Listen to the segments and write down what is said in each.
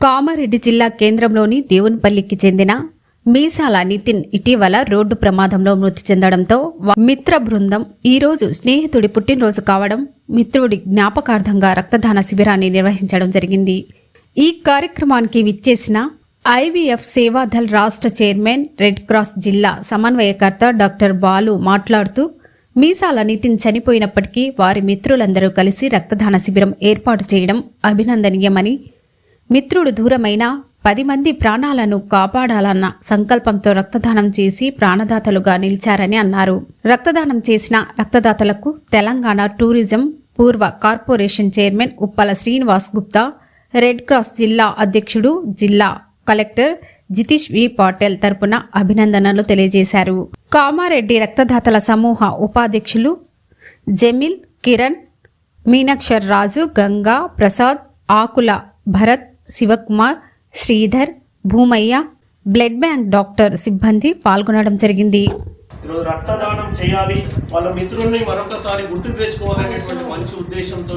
కామారెడ్డి జిల్లా కేంద్రంలోని దేవునిపల్లికి చెందిన మీసాల నితిన్ ఇటీవల రోడ్డు ప్రమాదంలో మృతి చెందడంతో మిత్ర బృందం ఈరోజు స్నేహితుడి పుట్టినరోజు కావడం మిత్రుడి జ్ఞాపకార్థంగా రక్తదాన శిబిరాన్ని నిర్వహించడం జరిగింది. ఈ కార్యక్రమానికి విచ్చేసిన ఐవీఎఫ్ సేవాదల్ రాష్ట్ర చైర్మన్ రెడ్ క్రాస్ జిల్లా సమన్వయకర్త డాక్టర్ బాలు మాట్లాడుతూ మీసాల నితిన్ చనిపోయినప్పటికీ వారి మిత్రులందరూ కలిసి రక్తదాన శిబిరం ఏర్పాటు చేయడం అభినందనీయమని మిత్రుడు దూరమైన పది మంది ప్రాణాలను కాపాడాలన్న సంకల్పంతో రక్తదానం చేసి ప్రాణదాతలుగా నిలిచారని అన్నారు. రక్తదానం చేసిన రక్తదాతలకు తెలంగాణ టూరిజం పూర్వ corporation chairman Uppala Srinivas Gupta red cross జిల్లా అధ్యక్షుడు జిల్లా కలెక్టర్ జితీష్ వి. పాటెల్ తరపున అభినందనలు తెలియజేశారు. కామారెడ్డి రక్తదాతల సమూహ ఉపాధ్యక్షులు Jamil Kiran మీనాక్షర్ Raju Ganga Prasad Akula Bharat Shivakumar Sridhar Bhumaiah blood bank doctor సిబ్బంది పాల్గొనడం జరిగింది. ఈరోజు రక్తదానం చేయాలి వాళ్ళ మిత్రుల్ని మరొకసారి గుర్తు తెచ్చుకోవాలనేటువంటి మంచి ఉద్దేశంతో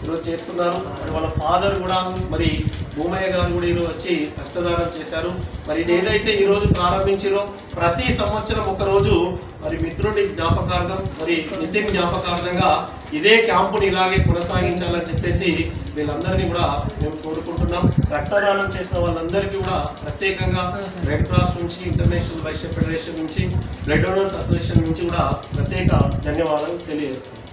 ఈరోజు చేస్తున్నారు. వాళ్ళ ఫాదర్ కూడా మరి భూమయ్య గారు కూడా ఈరోజు వచ్చి రక్తదానం చేశారు. మరి ఇది ఏదైతే ఈరోజు ప్రారంభించారో ప్రతి సంవత్సరం ఒక రోజు మరి మిత్రుడి జ్ఞాపకార్థం మరి నితిన్ జ్ఞాపకార్థంగా ఇదే క్యాంపుని ఇలాగే కొనసాగించాలని చెప్పేసి వీళ్ళందరినీ కూడా మేము కోరుకుంటున్నాం. రక్తదానం చేసిన వాళ్ళందరికీ కూడా ప్రత్యేకంగా రెడ్ క్రాస్ నుంచి ఇంటర్నేషనల్ వైశ్య ఫెడరేషన్ నుంచి బ్లడ్ డోనర్స్ అసోసియేషన్ నుంచి కూడా ప్రత్యేక ధన్యవాదాలు తెలియజేస్తున్నాం.